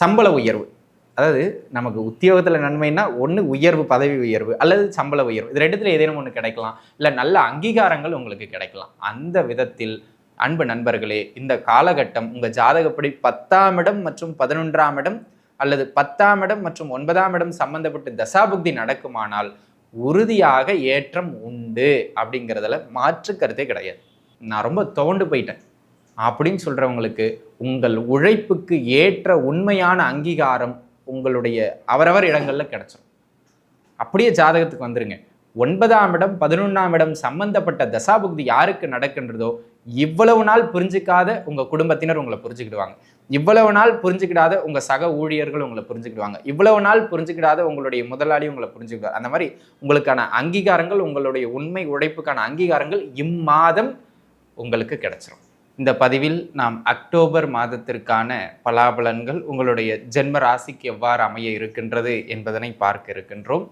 சம்பள உயர்வு. அதாவது நமக்கு உத்தியோகத்தில் நன்மைன்னா ஒன்று உயர்வு பதவி உயர்வு அல்லது சம்பள உயர்வு. இது ரெண்டுத்தில் ஏதேனும் ஒன்று கிடைக்கலாம். இல்லை நல்ல அங்கீகாரங்கள் உங்களுக்கு கிடைக்கலாம். அந்த விதத்தில் அன்பு நண்பர்களே இந்த காலகட்டம் உங்கள் ஜாதகப்படி பத்தாம் இடம் மற்றும் பதினொன்றாம் இடம் அல்லது பத்தாம் இடம் மற்றும் ஒன்பதாம் இடம் சம்பந்தப்பட்டு தசாபுக்தி நடக்குமானால் உறுதியாக ஏற்றம் உண்டு அப்படிங்கிறதுல மாற்று கருத்தே கிடையாது. நான் ரொம்ப துவண்டு போயிட்டேன். அப்படின்னு சொல்கிறவங்களுக்கு உங்கள் உழைப்புக்கு ஏற்ற உண்மையான அங்கீகாரம் உங்களுடைய அவரவர் இடங்களில் கிடைச்சிரும். அப்படியே ஜாதகத்துக்கு வந்துருங்க. ஒன்பதாம் இடம் பதினொன்றாம் இடம் சம்பந்தப்பட்ட தசாபுக்தி யாருக்கு நடக்கின்றதோ இவ்வளவு நாள் புரிஞ்சிக்காத உங்கள் குடும்பத்தினர் உங்களை புரிஞ்சுக்கிடுவாங்க. இவ்வளவு நாள் புரிஞ்சுக்கிடாத உங்கள் சக ஊழியர்கள் உங்களை புரிஞ்சுக்கிடுவாங்க. இவ்வளவு நாள் புரிஞ்சுக்கிடாத உங்களுடைய முதலாளி உங்களை புரிஞ்சுக்கிடுவார் அந்த மாதிரி உங்களுக்கான அங்கீகாரங்கள் உங்களுடைய உண்மை உழைப்புக்கான அங்கீகாரங்கள் இம்மாதம் உங்களுக்கு கிடைச்சிரும். இந்த பதிவில் நாம் அக்டோபர் மாதத்திற்கான பலாபலன்கள் உங்களுடைய ஜென்ம ராசிக்கு எவ்வாறு அமைய இருக்கின்றது என்பதனை பார்க்க இருக்கின்றோம்.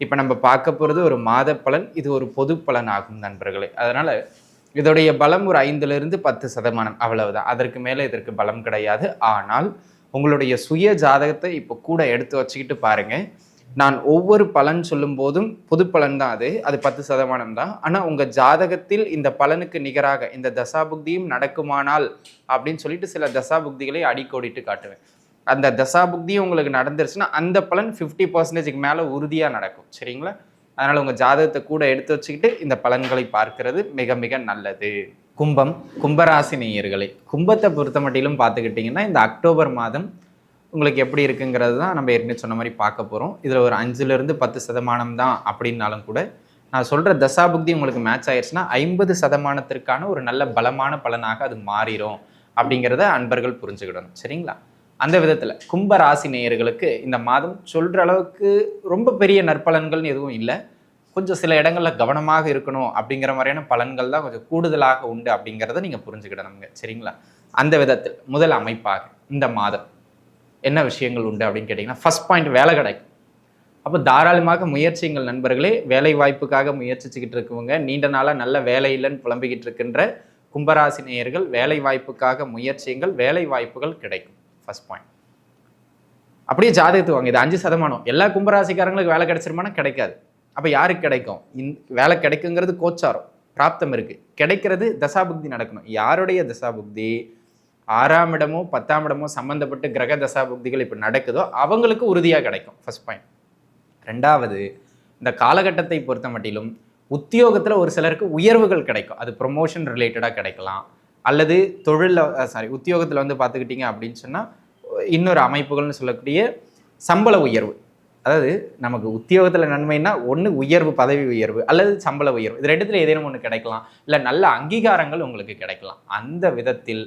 இப்போ நம்ம பார்க்க போகிறது ஒரு மாத பலன் இது ஒரு பொது பலன் ஆகும் நண்பர்களே. அதனால் இதோடைய பலம் ஒரு ஐந்துலேருந்து பத்து சதமானம் அவ்வளவுதான். அதற்கு மேலே இதற்கு பலம் கிடையாது. ஆனால் உங்களுடைய சுய ஜாதகத்தை இப்போ கூட எடுத்து வச்சுக்கிட்டு பாருங்கள் நான் ஒவ்வொரு பலன் சொல்லும் போதும் புது பலன் தான் அது. அது பத்து சதமானம் தான். ஆனால் உங்கள் ஜாதகத்தில் இந்த பலனுக்கு நிகராக இந்த தசாபுக்தியும் நடக்குமானால் அப்படின்னு சொல்லிட்டு சில தசாபுக்திகளை அடிக்கோடிட்டு காட்டுவேன். அந்த தசாபுக்தியும் உங்களுக்கு நடந்துருச்சுன்னா அந்த பலன் ஃபிஃப்டி பர்சன்டேஜுக்கு மேலே உறுதியாக நடக்கும். சரிங்களா? அதனால் உங்கள் ஜாதகத்தை கூட எடுத்து வச்சுக்கிட்டு இந்த பலன்களை பார்க்கிறது மிக மிக நல்லது. கும்பம் கும்பராசி நேயர்களே கும்பத்தை பொறுத்த மட்டிலும் பார்த்துக்கிட்டிங்கன்னா இந்த அக்டோபர் மாதம் உங்களுக்கு எப்படி இருக்குங்கிறது தான் நம்ம ஏற்கனவே சொன்ன மாதிரி பார்க்க போகிறோம் இதில் ஒரு அஞ்சுலேருந்து பத்து சதமானம் தான் அப்படின்னாலும் கூட நான் சொல்கிற தசாபுக்தி உங்களுக்கு மேட்ச் ஆயிடுச்சுன்னா ஐம்பது சதமானத்திற்கான ஒரு நல்ல பலமான பலனாக அது மாறிடும் அப்படிங்கிறத அன்பர்கள் புரிஞ்சுக்கிடணும். சரிங்களா? அந்த விதத்தில் கும்ப ராசி நேயர்களுக்கு இந்த மாதம் சொல்கிற அளவுக்கு ரொம்ப பெரிய நற்பலன்கள்னு எதுவும் இல்லை. கொஞ்சம் சில இடங்களில் கவனமாக இருக்கணும் அப்படிங்கிற மாதிரியான பலன்கள் தான் கொஞ்சம் கூடுதலாக உண்டு அப்படிங்கிறத நீங்கள் புரிஞ்சுக்கிடணுங்க. சரிங்களா? அந்த விதத்தில் முதல் அமைப்பாக இந்த மாதம் என்ன விஷயங்கள் உண்டு அப்படின்னு கேட்டிங்கன்னா ஃபஸ்ட் பாயிண்ட் வேலை கிடைக்கும். அப்போ தாராளமாக முயற்சிங்கள் நண்பர்களே வேலை வாய்ப்புக்காக முயற்சிச்சுக்கிட்டு இருக்கவங்க நீண்ட நாளாக நல்ல வேலை இல்லைன்னு புலம்பிக்கிட்டு இருக்கின்ற கும்பராசி நேயர்கள் வேலை வாய்ப்புக்காக முயற்சியுங்கள் வேலை வாய்ப்புகள் கிடைக்கும். ஃபர்ஸ்ட் பாயிண்ட் அப்படியே ஜாதகத்து வாங்க. இது அஞ்சு சதமானம். எல்லா கும்பராசிக்காரங்களுக்கு வேலை கிடைச்சிருமானா? கிடைக்காது. அப்போ யாருக்கு கிடைக்கும்? இந் வேலை கிடைக்குங்கிறது கோச்சாரம் பிராப்தம் இருக்குது கிடைக்கிறது தசாபுக்தி நடக்கணும். யாருடைய தசாபுக்தி? ஆறாம் இடமோ பத்தாம் இடமோ சம்மந்தப்பட்டு கிரக தசாபுக்திகள் இப்போ நடக்குதோ அவங்களுக்கு உறுதியாக கிடைக்கும். ஃபர்ஸ்ட் பாயிண்ட் ரெண்டாவது இந்த காலகட்டத்தை பொறுத்த மட்டிலும் உத்தியோகத்தில் ஒரு சிலருக்கு உயர்வுகள் கிடைக்கும். அது ப்ரொமோஷன் ரிலேட்டடாக கிடைக்கலாம். அல்லது தொழிலில் சாரி உத்தியோகத்தில் வந்து பார்த்துக்கிட்டிங்க அப்படின்னு சொன்னால் இன்னொரு அமைப்புகள்னு சொல்லக்கூடிய சம்பள உயர்வு. அதாவது நமக்கு உத்தியோகத்தில் நன்மைன்னா ஒன்று உயர்வு பதவி உயர்வு அல்லது சம்பள உயர்வு. இது ரெண்டுத்தில் ஏதேனும் ஒன்று கிடைக்கலாம். இல்லை நல்ல அங்கீகாரங்கள் உங்களுக்கு கிடைக்கலாம். அந்த விதத்தில்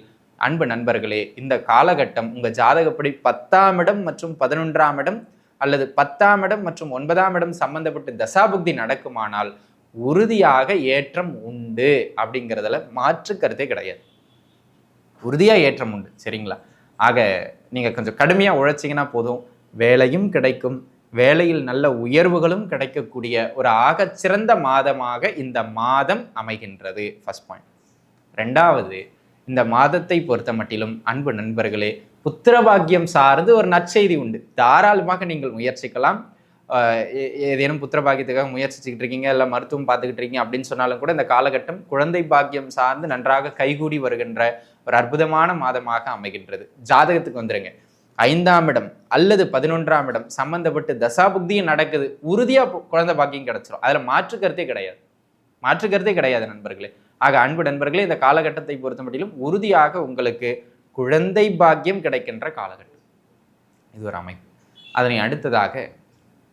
அன்பு நண்பர்களே இந்த காலகட்டம் உங்கள் ஜாதகப்படி பத்தாம் இடம் மற்றும் பதினொன்றாம் இடம் அல்லது பத்தாம் இடம் மற்றும் ஒன்பதாம் இடம் சம்பந்தப்பட்டு தசாபுக்தி நடக்குமானால் உறுதியாக ஏற்றம் உண்டு அப்படிங்கிறதுல மாற்று கருத்தே கிடையாது. உறுதியாக ஏற்றம் உண்டு சரிங்களா? ஆக நீங்கள் கொஞ்சம் கடுமையாக உழைச்சிங்கன்னா போதும். வேலையும் கிடைக்கும். வேலையில் நல்ல உயர்வுகளும் கிடைக்கக்கூடிய ஒரு ஆகச்சிறந்த மாதமாக இந்த மாதம் அமைகின்றது. ஃபஸ்ட் பாயிண்ட் ரெண்டாவது இந்த மாதத்தை பொறுத்த மட்டிலும் அன்பு நண்பர்களே புத்திரபாக்கியம் சார்ந்து ஒரு நற்செய்தி உண்டு. தாராளமாக நீங்கள் முயற்சிக்கலாம். ஏதேனும் புத்திரபாக்கியத்துக்காக முயற்சிச்சுக்கிட்டு இருக்கீங்க இல்லை மருத்துவம் பார்த்துக்கிட்டு இருக்கீங்க அப்படின்னு சொன்னாலும் கூட இந்த காலகட்டம் குழந்தை பாக்கியம் சார்ந்து நன்றாக கைகூடி வருகின்ற ஒரு அற்புதமான மாதமாக அமைகின்றது. ஜாதகத்துக்கு வந்துருங்க. ஐந்தாம் இடம் அல்லது பதினொன்றாம் இடம் சம்பந்தப்பட்டு தசாபுக்தியும் நடக்குது. உறுதியாக குழந்தை பாக்கியம் கிடச்சிரும். அதில் மாற்று கருத்தே கிடையாது. மாற்று கருத்தே கிடையாது நண்பர்களே. ஆக அன்பு நண்பர்களே இந்த காலகட்டத்தை பொறுத்த மட்டிலும் உறுதியாக உங்களுக்கு குழந்தை பாக்கியம் கிடைக்கின்ற காலகட்டம். இது ஒரு அமைப்பு. அதனை அடுத்ததாக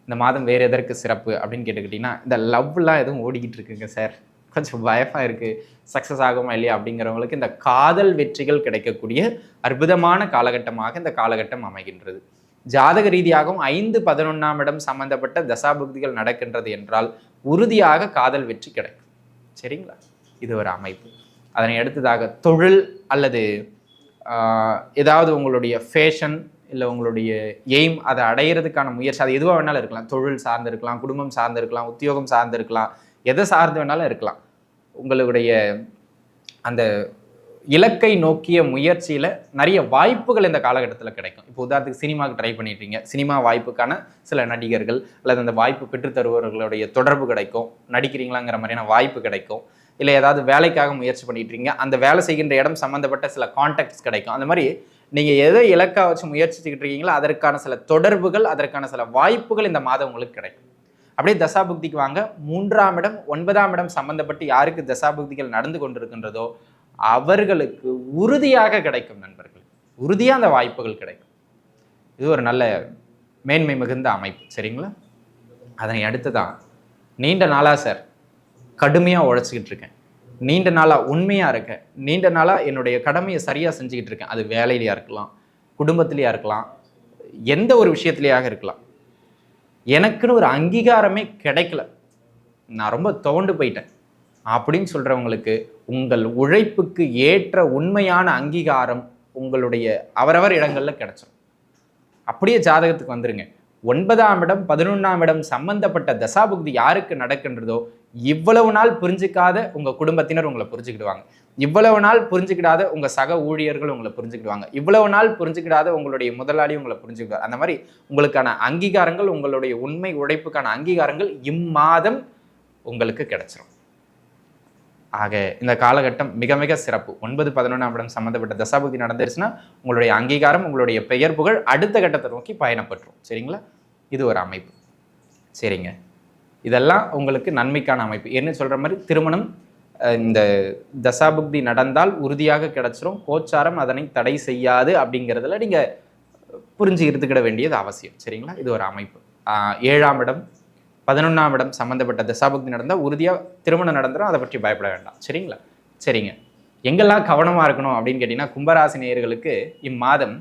இந்த மாதம் வேறு எதற்கு சிறப்பு அப்படின்னு கேட்டுக்கிட்டிங்கன்னா இந்த லவ்லாம் எதுவும் ஓடிக்கிட்டு இருக்குங்க சார். கொஞ்சம் பயமாக இருக்குது சக்ஸஸ் ஆகுமா இல்லையா அப்படிங்கிறவங்களுக்கு இந்த காதல் வெற்றிகள் கிடைக்கக்கூடிய அற்புதமான காலகட்டமாக இந்த காலகட்டம் அமைகின்றது. ஜாதக ரீதியாகவும் ஐந்து பதினொன்றாம் இடம் சம்பந்தப்பட்ட தசாபுக்திகள் நடக்கின்றது என்றால் உறுதியாக காதல் வெற்றி கிடைக்கும். சரிங்களா? இது ஒரு அமைப்பு. அதனை அடுத்ததாக தொழில் அல்லது ஏதாவது உங்களுடைய ஃபேஷன் இல்லை உங்களுடைய எய்ம் அதை அடையிறதுக்கான முயற்சி அது எதுவாக வேணாலும் இருக்கலாம். தொழில் சார்ந்து இருக்கலாம் குடும்பம் சார்ந்து இருக்கலாம் உத்தியோகம் சார்ந்து இருக்கலாம் எதை சார்ந்து வேணாலும் இருக்கலாம். உங்களுடைய அந்த இலக்கை நோக்கிய முயற்சியில் நிறைய வாய்ப்புகள் இந்த காலகட்டத்தில் கிடைக்கும். இப்போ உதாரணத்துக்கு சினிமாவுக்கு ட்ரை பண்ணிட்டீங்க. சினிமா வாய்ப்புக்கான சில நடிகர்கள் அல்லது அந்த வாய்ப்பு பெற்றுத்தருபவர்களுடைய தொடர்பு கிடைக்கும். நடிக்கிறீங்களாங்கிற மாதிரியான வாய்ப்பு கிடைக்கும். இல்லை ஏதாவது வேலைக்காக முயற்சி பண்ணிட்டு இருக்கீங்க அந்த வேலை செய்கின்ற இடம் சம்மந்தப்பட்ட சில கான்டாக்ட்ஸ் கிடைக்கும். அந்த மாதிரி நீங்கள் எதை இலக்கா வச்சு முயற்சிச்சுக்கிட்டு இருக்கீங்களோ அதற்கான சில தொடர்புகள் அதற்கான சில வாய்ப்புகள் இந்த மாதம் உங்களுக்கு கிடைக்கும். அப்படியே தசாபுக்திக்கு வாங்க. மூன்றாம் இடம் ஒன்பதாம் இடம் சம்பந்தப்பட்டு யாருக்கு தசாபுக்திகள் நடந்து கொண்டிருக்கின்றதோ அவர்களுக்கு உறுதியாக கிடைக்கும் நண்பர்கள். உறுதியாக அந்த வாய்ப்புகள் கிடைக்கும். இது ஒரு நல்ல மேன்மை மிகுந்த அமைப்பு. சரிங்களா? அதனை அடுத்து தான் நீண்ட நாளாக சார் கடுமையாக உழைச்சிக்கிட்டு இருக்கேன். நீண்ட நாளாக உண்மையாக இருக்கேன். நீண்ட நாளாக என்னுடைய கடமையை சரியாக செஞ்சுக்கிட்டு இருக்கேன். அது வேலையிலையாக இருக்கலாம் குடும்பத்திலையாக இருக்கலாம் எந்த ஒரு விஷயத்துலையாக இருக்கலாம். எனக்குன்னு ஒரு அங்கீகாரமே கிடைக்கல. நான் ரொம்ப தோண்டு போயிட்டேன். அப்படின்னு சொல்கிறவங்களுக்கு உங்கள் உழைப்புக்கு ஏற்ற உண்மையான அங்கீகாரம் உங்களுடைய அவரவர் இடங்களில் கிடைச்சிடும் அப்படியே ஜாதகத்துக்கு வந்துடுங்க ஒன்பதாம் இடம் பதினொன்றாம் இடம் சம்பந்தப்பட்ட தசாபுக்தி யாருக்கு நடக்கின்றதோ இவ்வளவு நாள் புரிஞ்சிக்காத உங்கள் குடும்பத்தினர் உங்களை புரிஞ்சுக்கிடுவாங்க. இவ்வளவு நாள் புரிஞ்சுக்கிடாத உங்கள் சக ஊழியர்கள் உங்களை புரிஞ்சுக்கிடுவாங்க. இவ்வளவு நாள் புரிஞ்சுக்கிடாத உங்களுடைய முதலாளி உங்களை புரிஞ்சுக்கிடுவார் அந்த மாதிரி உங்களுக்கான அங்கீகாரங்கள் உங்களுடைய உண்மை உழைப்புக்கான அங்கீகாரங்கள் இம்மாதம் உங்களுக்கு கிடைச்சிரும். ஆக இந்த காலகட்டம் மிக மிக சிறப்பு. ஒன்பது பதினொன்றாம் இடம் சம்மந்தப்பட்ட தசாபதி நடந்துருச்சுன்னா உங்களுடைய அங்கீகாரம் உங்களுடைய பெயர் புகழ் அடுத்த கட்டத்தை நோக்கி பயணப்பட்டுரும் சரிங்களா? இது ஒரு அமைப்பு. சரிங்க. இதெல்லாம் உங்களுக்கு நன்மைக்கான அமைப்பு. என்ன சொல்கிற மாதிரி திருமணம் இந்த தசாபுக்தி நடந்தால் உறுதியாக கிடச்சிரும். கோச்சாரம் அதனை தடை செய்யாது அப்படிங்கிறதுல நீங்கள் புரிஞ்சு இருந்துக்கிட வேண்டியது அவசியம். சரிங்களா? இது ஒரு அமைப்பு. ஏழாம் இடம் பதினொன்றாம் இடம் சம்மந்தப்பட்ட தசாபுக்தி நடந்தால் உறுதியாக திருமணம் நடந்துடும் அதை பற்றி பயப்பட வேண்டாம். சரிங்களா? சரிங்க. எங்கெல்லாம் கவனமாக இருக்கணும் அப்படின்னு கேட்டிங்கன்னா கும்பராசி நேயர்களுக்கு இம்மாதம்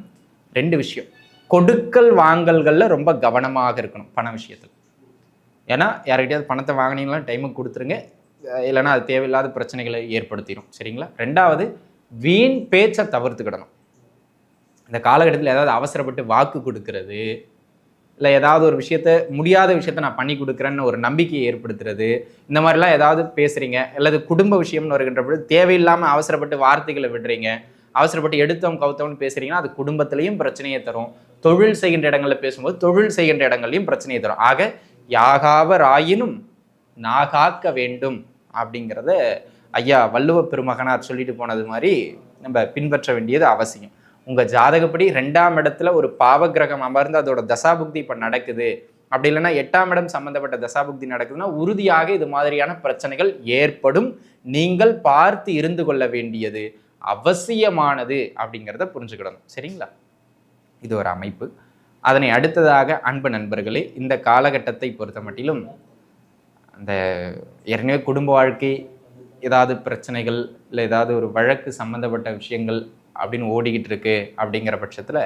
ரெண்டு விஷயம். கொடுக்கல் வாங்கல்களில் ரொம்ப கவனமாக இருக்கணும் பண விஷயத்தில். ஏன்னா யார்கிட்டயாவது பணத்தை வாங்கினீங்களா டைமுக்கு கொடுத்துருங்க. இல்லைன்னா அது தேவையில்லாத பிரச்சனைகளை ஏற்படுத்திடும் சரிங்களா? ரெண்டாவது வீண் பேச்சை தவிர்த்துக்கிடணும். இந்த காலகட்டத்தில் ஏதாவது அவசரப்பட்டு வாக்கு கொடுக்கறது இல்லை ஏதாவது ஒரு விஷயத்த முடியாத விஷயத்த நான் பண்ணி கொடுக்குறேன்னு ஒரு நம்பிக்கையை ஏற்படுத்துறது இந்த மாதிரிலாம் ஏதாவது பேசுகிறீங்க அல்லது குடும்ப விஷயம்னு வருகின்ற பொழுது தேவையில்லாமல் அவசரப்பட்டு வார்த்தைகளை விடுறீங்க அவசரப்பட்டு எடுத்தோம் கவுத்தோம்னு பேசுகிறீங்கன்னா அது குடும்பத்திலையும் பிரச்சனையை தரும். தொழில் செய்கின்ற இடங்களில் பேசும்போது தொழில் செய்கின்ற இடங்கள்லையும் பிரச்சனையை தரும். ஆக யாகாவர் ஆயினும் நாகாக்க வேண்டும் அப்படிங்கிறத ஐயா வள்ளுவ பெருமகனார் சொல்லிட்டு போனது மாதிரி நம்ம பின்பற்ற வேண்டியது அவசியம். உங்கள் ஜாதகப்படி ரெண்டாம் இடத்துல ஒரு பாவகிரகம் அமர்ந்து அதோட தசாபுக்தி இப்போ நடக்குது. அப்படி இல்லைன்னா எட்டாம் இடம் சம்பந்தப்பட்ட தசாபுக்தி நடக்குதுன்னா உறுதியாக இது மாதிரியான பிரச்சனைகள் ஏற்படும். நீங்கள் பார்த்து இருந்து கொள்ள வேண்டியது அவசியமானது அப்படிங்கிறத புரிஞ்சுக்கிடணும். சரிங்களா? இது ஒரு அமைப்பு. அதனை அடுத்ததாக அன்பு நண்பர்களே இந்த காலகட்டத்தை பொறுத்த மட்டிலும் அந்த ஏற்கனவே குடும்ப வாழ்க்கை ஏதாவது பிரச்சனைகள் இல்லை ஏதாவது ஒரு வழக்கு சம்மந்தப்பட்ட விஷயங்கள் அப்படின்னு ஓடிக்கிட்டு இருக்கு அப்படிங்கிற பட்சத்தில்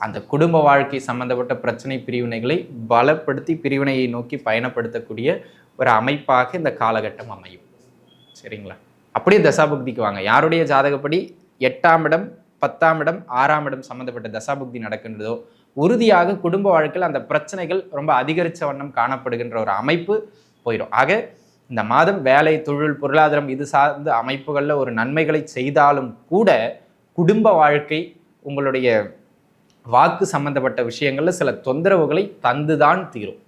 அந்த குடும்ப வாழ்க்கை சம்மந்தப்பட்ட பிரச்சனை பிரிவினைகளை பலப்படுத்தி பிரிவினையை நோக்கி பயணப்படுத்தக்கூடிய ஒரு அமைப்பாக இந்த காலகட்டம் அமையும். சரிங்களா? அப்படியே தசாபுக்திக்கு வாங்க. யாருடைய ஜாதகப்படி எட்டாம் இடம் பத்தாம் இடம் ஆறாம் இடம் சம்மந்தப்பட்ட தசாபுக்தி நடக்கின்றதோ உறுதியாக குடும்ப வாழ்க்கையில் அந்த பிரச்சனைகள் ரொம்ப அதிகரித்த வண்ணம் காணப்படுகின்ற ஒரு அமைப்பு போயிடும். ஆக இந்த மாதம் வேலை தொழில் பொருளாதாரம் இது சார்ந்த அமைப்புகளில் ஒரு நன்மைகளை செய்தாலும் கூட குடும்ப வாழ்க்கை உங்களுடைய வாக்கு சம்பந்தப்பட்ட விஷயங்களில் சில தொந்தரவுகளை தந்துதான் தீரும்.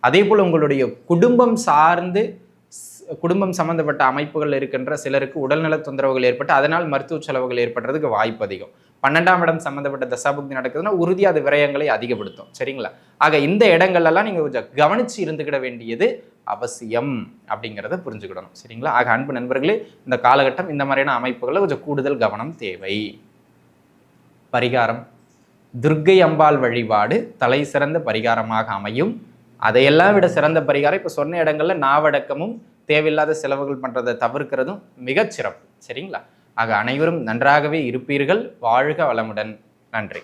அதே போல் உங்களுடைய குடும்பம் சார்ந்து குடும்பம் சம்பந்தப்பட்ட அமைப்புகள் இருக்கின்ற சிலருக்கு உடல்நல தொந்தரவுகள் ஏற்பட்டு அதனால் மருத்துவ செலவுகள் ஏற்படுறதுக்கு வாய்ப்பு அதிகம். பன்னெண்டாம் இடம் சம்மந்தப்பட்ட தசாபுக்தி நடக்குதுன்னா உறுதியாக அது விரயங்களை அதிகப்படுத்தும். சரிங்களா? ஆக இந்த இடங்கள்லாம் நீங்கள் கொஞ்சம் கவனித்து இருந்துக்கிட வேண்டியது அவசியம் அப்படிங்கிறத புரிஞ்சுக்கிடணும். சரிங்களா? ஆக அன்பு நண்பர்களே இந்த காலகட்டம் இந்த மாதிரியான அமைப்புகளில் கொஞ்சம் கூடுதல் கவனம் தேவை. பரிகாரம். துர்க்கை அம்பாள் வழிபாடு தலை சிறந்த பரிகாரமாக அமையும். அதையெல்லாம் விட சிறந்த பரிகாரம் இப்போ சொன்ன இடங்களில் நாவடக்கமும் தேவையில்லாத செலவுகள் பண்ணுறதை தவிர்க்கிறதும் மிகச்சிறப்பு. சரிங்களா? ஆக அனைவரும் நன்றாகவே இருப்பீர்கள். வாழ்க வளமுடன். நன்றி.